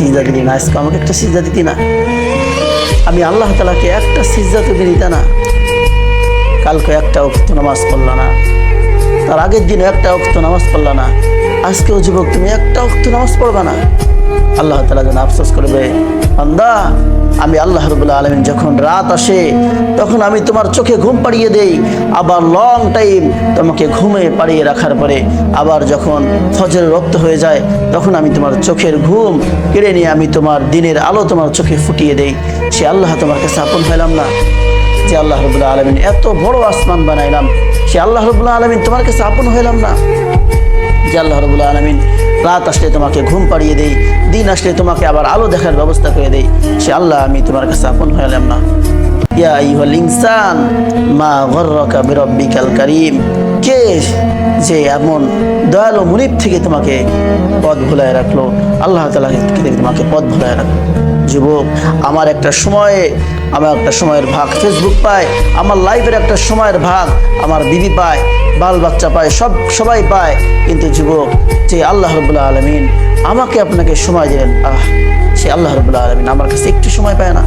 সিজদা দিলি না, আজকে আমাকে একটা সিজদা দিতি না। আমি আল্লাহ তালাকে একটা সিজদা তুমি দিত না। কালকে একটা অক্ত নামাজ পড়ল না। তার আগের দিনও একটা অক্ত নামাজ পড়ল না। আজকেও যুবক, তুমি একটা অক্ত নামাজ পড়বা না। আল্লাহ তালা যেন আফসোস করবে বান্দা, আমি আল্লাহ রবুল্লা আলমিন যখন রাত আসে, তখন আমি তোমার চোখে ঘুম পাড়িয়ে দেই। আবার লং টাইম তোমাকে ঘুমে পাড়িয়ে রাখার পরে, আবার যখন ফজর রক্ত হয়ে যায়, তখন আমি তোমার চোখের ঘুম কেড়ে নিয়ে আমি তোমার দিনের আলো তোমার চোখে ফুটিয়ে দেই। সে আল্লাহ তোমার কাছে আপন হইলাম না। যে আল্লাহ রবুল্লা আলমিন এত বড় আসমান বানাইলাম, সে আল্লাহ রবুল্লা আলমিন তোমার কাছে আপন হইলাম না। যে আল্লাহ রবুল্লা আলমিন রাত আসলে তোমাকে ঘুম পাড়িয়ে দেই দিন আসলে তোমাকে আবার আলো দেখার ব্যবস্থা করে দেই সে আল্লাহ আমি তোমার কাছে আপন হইলাম না। ইয়া ইনসান, মা গর্রকা বিরব্বিকাল কারীম, কে যে এমন দয়ালু মুনিব থেকে তোমাকে পথ ভুলায় রাখল, আল্লাহ তালা থেকে তোমাকে পথ ভুলায় রাখল। যুবক, আমার একটা সময়ে আমার একটা সময়ের ভাগ ফেসবুক পায়, আমার লাইফের একটা সময়ের ভাগ আমার বিবি পায়, বাল বাচ্চা পায়, সব, সবাই পায়। কিন্তু যুবক, যে আল্লাহ রবুল্লাহ আলমিন আমাকে আপনাকে সময় দিলেন, আহ, সে আল্লাহ রবুল্লাহ আলমিন আমার কাছে একটু সময় পায় না।